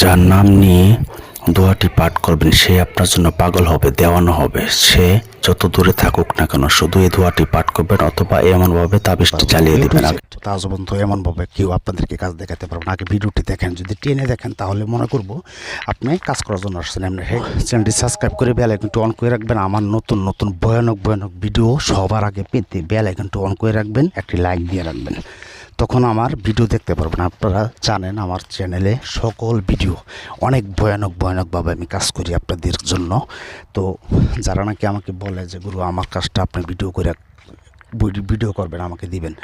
যার নাম নিয়ে দোয়াটি পাঠ করবেন সে আপনার জন্য পাগল হবে দেওয়ানো হবে। সে যত দূরে থাকুক না কেন শুধু এই দোয়াটি পাঠ করবেন অথবা এমনভাবে তাবিজটি চালিয়ে দিবেন। আগে তা পর্যন্ত এমনভাবে কেউ আপনাদেরকে কাজ দেখাতে পারবে না। আগে ভিডিওটি দেখেন যদি টেনে দেখেন তাহলে মনে করব আপনি কাজ করার জন্য আসছেন। আপনি চ্যানেলটি সাবস্ক্রাইব করে বেল আইকনটি অন করে রাখবেন। আমার নতুন নতুন ভয়ানক ভয়ানক ভিডিও সবার আগে পেতে বেল আইকনটি অন করে রাখবেন একটি লাইক দিয়ে রাখবেন। তখন আমার ভিডিও দেখতে পারবেন। আপনারা জানেন আমার চ্যানেলে সকল ভিডিও অনেক ভয়ানক, ভয়ানকভাবে আমি কাজ করি আপনাদের জন্য। তো যারা নাকি আমাকে বলে যে, গুরু, আমার কাজটা আপনি ভিডিও করে ভিডিও করবেন, আমাকে দিবেন।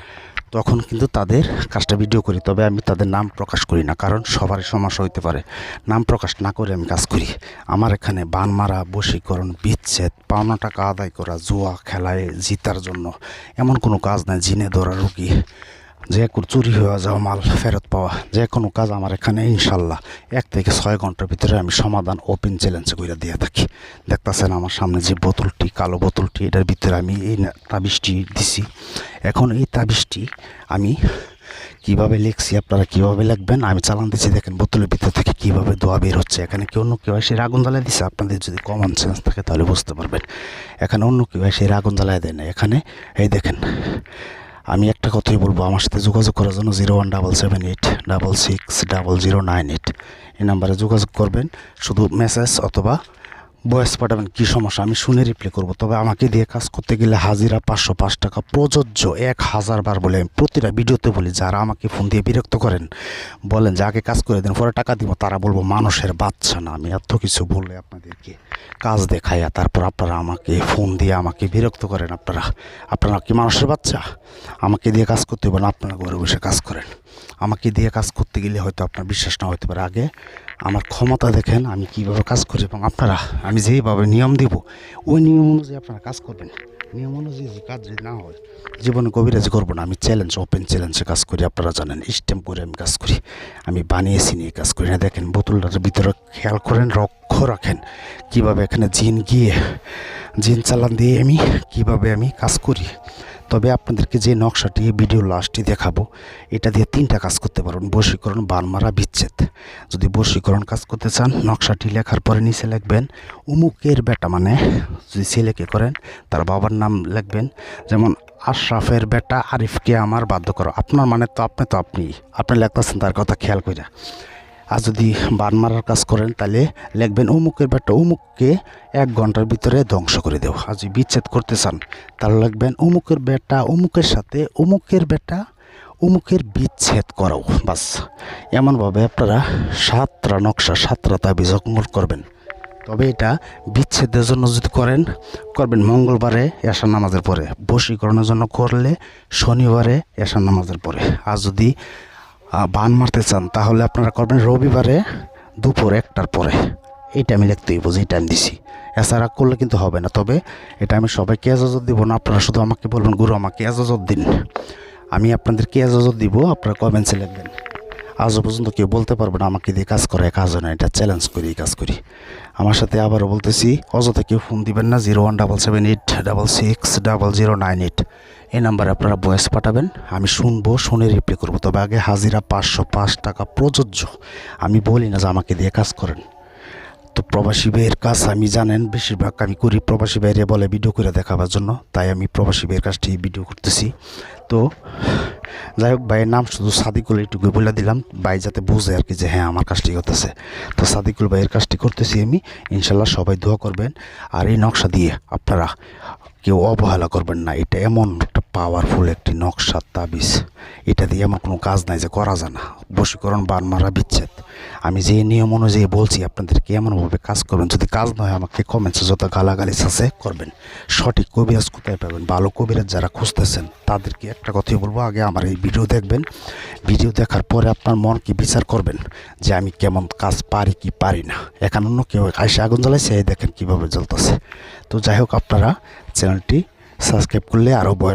তখন কিন্তু তাদের কাজটা ভিডিও করি, তবে আমি তাদের নাম প্রকাশ করি না, কারণ সবারই সমস্যা হইতে পারে। নাম প্রকাশ না করে আমি কাজ করি। আমার এখানে বান মারা, বশীকরণ, বিচ্ছেদ, পাওনা টাকা আদায় করা, জুয়া, খেলায় জিতার জন্য এমন কোনো কাজ নাই, জিনে ধরা, রুগী। যে কোনো চুরি হয়ে যাওয়া মাল ফেরত পাওয়া যে কোনো কাজ আমার এখানে, ইনশাল্লাহ। এক থেকে ছয় ঘণ্টার ভিতরে আমি সমাধান ওপেন চ্যালেঞ্জ করে দিয়ে থাকি। দেখতেছেন আমার সামনে যে বোতলটি, কালো বোতলটি, এটার ভিতরে আমি এই তাবিজটি দিছি। এখন এই তাবিজটি আমি কীভাবে লিখছি, আপনারা কীভাবে লিখবেন? আমি চালান দিচ্ছি দেখেন বোতলের ভিতর থেকে কীভাবে দোয়া বের হচ্ছে। এখানে কি অন্য কেউ এসে আগুন জ্বালায় দিচ্ছে আপনাদের যদি কমন সেন্স থাকে তাহলে বুঝতে পারবেন। এখানে অন্য কেউ এসে আগুন জ্বালায় দেয় না এখানে, এই দেখেন আমি একটা কথাই বলব, আমার সাথে যোগাযোগ করার জন্য zero one double seven eight double six double zero nine eight. এই নাম্বারে যোগাযোগ করবেন, শুধু মেসেজ অথবা বয়স পাঠাবেন, কী সমস্যা? আমি শুনে রিপ্লাই করব। তবে আমাকে দিয়ে কাজ করতে গেলে হাজিরা পাঁচশো পাঁচ টাকা প্রযোজ্য এক হাজার বার বলে প্রতিটা ভিডিওতে বলি, যারা আমাকে ফোন দিয়ে বিরক্ত করেন, বলেন যে, আগে কাজ করে দেন, পরে টাকা দিব। তারা বলব, মানুষের বাচ্চা না। আমি এত কিছু বলে আপনাদেরকে কাজ দেখাইয়া তারপর আপনারা আমাকে ফোন দিয়ে আমাকে বিরক্ত করেন, আপনারা আপনারা কি মানুষের বাচ্চা? আমাকে দিয়ে কাজ করতে হবে না আপনারা ঘরে বসে কাজ করেন। আমাকে দিয়ে কাজ করতে গেলে হয়তো আপনার বিশ্বাস না হতে পারে। আগে আমার ক্ষমতা দেখেন, আমি কীভাবে কাজ করি এবং আপনারা, আমি যেইভাবে নিয়ম দিব, ওই নিয়ম অনুযায়ী আপনারা কাজ করবেন। নিয়ম অনুযায়ী যে কাজ যদি না হয়, জীবনে কবিরাজি করব না, আমি চ্যালেঞ্জ ওপেন চ্যালেঞ্জে কাজ করি, আপনারা জানেন স্ট্যাম্প করে আমি কাজ করি, আমি বানিয়েছি নিয়ে কাজ করি। না, দেখেন, বোতলটার ভিতরে খেয়াল করেন, রক্ষ রাখেন, কীভাবে এখানে জিন গিয়ে, জিন চালান দিয়ে আমি, কীভাবে আমি কাজ করি। তবে আপনাদেরকে যে নকশাটি ভিডিও লাস্টে দেখাবো, এটা দিয়ে তিনটা কাজ করতে পারবেন। বশীকরণ বানমারা, বিচ্ছেদ। যদি বশীকরণ কাজ করতে চান, নকশাটি লেখার পরে নিচে লিখবেন, উমুকের বেটা মানে যদি ছেলেকে করেন, তার বাবার নাম লিখবেন, যেমন, আশরাফের বেটা আরিফকে আমার বাধ্য করো। আপনার মানে তো আপনি তো আপনি আপনি লেখতেছেন তার কথা খেয়াল করে আর যদি বান মারার কাজ করেন, তাহলে লিখবেন অমুকের বেটা অমুককে এক ঘণ্টার ভিতরে ধ্বংস করে দেও আর যদি বিচ্ছেদ করতে চান, তাহলে লিখবেন অমুকের বেটা অমুকের সাথে অমুকের বেটা অমুকের বিচ্ছেদ করাও। বাস, এমনভাবে আপনারা সাতটা নকশা, সাতটা তাবিজ অঙ্গল করবেন। তবে এটা বিচ্ছেদের জন্য যদি করেন, করবেন মঙ্গলবারে এশার নামাজের পরে, বশীকরণের জন্য করলে শনিবারে এশার নামাজের পরে। আর যদি বান মারতে চান, তাহলে আপনারা করবেন রবিবারে দুপুর একটার পরে। এইটা আমি লিখতেই বুঝি এই টাইম দিছি। এছাড়া করলে কিন্তু হবে না, তবে এটা আমি সবাইকে এজাজত দিব না, আপনারা শুধু আমাকে বলবেন, গুরু, আমাকে এজাজত দিন। আমি আপনাদেরকে এজাজত দিব, আপনারা কমেন্টসে লিখবেন। আজও পর্যন্ত কেউ বলতে পারবে না, আমাকে দিয়ে কাজ করে কাজ হয় না, এটা চ্যালেঞ্জ করি কাজ করি। আমার সাথে আবারও বলতেছি, অযথা কেউ ফোন দিবেন না zero one double seven eight double six double zero nine eight এই নাম্বারে আপনারা বয়স পাঠাবেন, আমি শুনব, শুনে রিপ্লাই করব। তবে আগে হাজিরা পাঁচশো পাঁচ টাকা প্রযোজ্য। আমি বলি না যে আমাকে দিয়ে কাজ করেন। তো প্রবাসী ভাইয়ের কাজ আমি জানেন, বেশিরভাগ আমি করি প্রবাসী ভাইরে বলে ভিডিও করে দেখাবার জন্য, তাই আমি প্রবাসী ভাইয়ের কাজটি ভিডিও করতেছি। তো যাই হোক, ভাইয়ের নাম শুধু সাদিকুল এইটুকু বলে দিলাম। ভাই যাতে বুঝে আর কি যে হ্যাঁ আমার কাজটি করতেছে। তো সাদিকুল ভাইয়ের কাজটি করতেছি আমি। ইনশাল্লাহ সবাই দোয়া করবেন। আর এই নকশা দিয়ে আপনারা কেউ অবহেলা করবেন না, এটা এমন একটা পাওয়ারফুল একটি নকশার তাবিজ। এটা দিয়ে এমন কোনো কাজ নাই যে করা যায় না। বশীকরণ, বান মারা, বিচ্ছেদ। আমি যে নিয়ম অনুযায়ী বলছি, আপনাদেরকে এমনভাবে কাজ করবেন, যদি কাজ না হয় আমাকে কমেন্টসে যত গালাগালি আছে করবেন। সঠিক কবিরাজ কোথায় পাবেন? ভালো কবিরাজ যারা খুঁজতেছেন, তাদেরকে একটা কথাই বলব, আগে আমার এই ভিডিও দেখবেন। ভিডিও দেখার পরে আপনার মন কি বিচার করবেন যে আমি কেমন কাজ পারি কি পারি না। এখন অন্য কেউ আইসে আগুন জ্বালাইছে, এই দেখেন কীভাবে জ্বলতেছে। তো যাই হোক, আপনারা চ্যানেলটি সাবস্ক্রাইব করলে আরও ভয়